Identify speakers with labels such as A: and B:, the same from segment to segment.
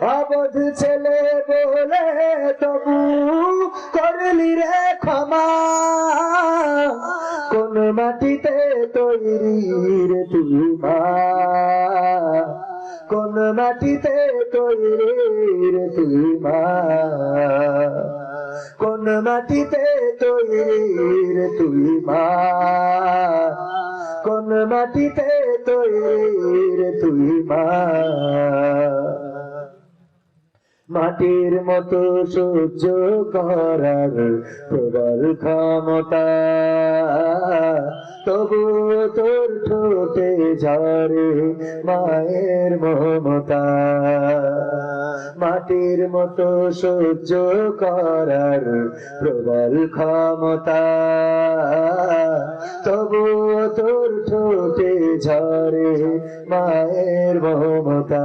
A: অবধ ছেলে বলে তবু করলি রে ক্ষমা। কোন মাটিতে তৈরি রে তুই মা। কোন মাটিতে তৈরি রে তুই মা। কোন মাটিতে তৈরি রে তুই মা। কোন মাটিতে তৈরি রে তুই মা। মাটির মতো সহ্য করার প্রবল ক্ষমতা। তবু তোর ঠোঁটে ঝরে মায়ের মমতা। মাটির মতো সহ্য করার প্রবল ক্ষমতা। তবু তোর ঠোঁটে ঝরে মায়ের মমতা।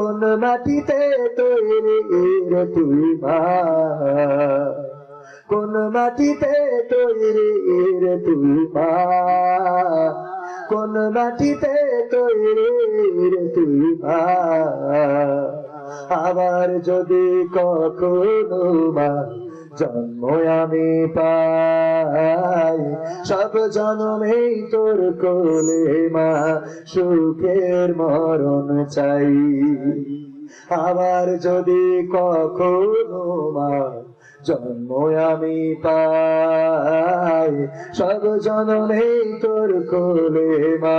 A: কোন মাটিতে তৈরি তুই মা? কোন মাটিতে তৈরি তুই মা? কোন মাটিতে তৈরি তুই মা? আবার যদি কখনো মা জন্ম আমি পাই। সব জন্মেই তোর কোলে মা, সুখের মরণ চাই। আবার যদি কখনো মা জন্ম আমি পাই। সব জন্মেই তোর কোলে মা,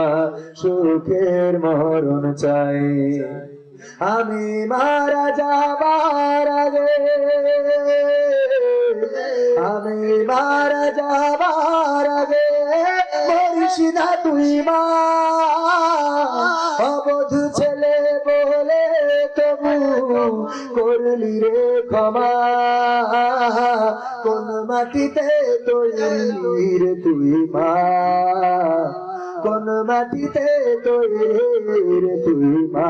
A: সুখের মরণ চাই। আমি মারা যাবার আগে আমি মারা যাবার আগে মরিস না তুই মা। অবধ ছেলে বলে তবু করলি রে ক্ষমা। কোন মাটিতে তৈরি রে তুই মা। কোন মাটিতে তৈরি রে তুই মা।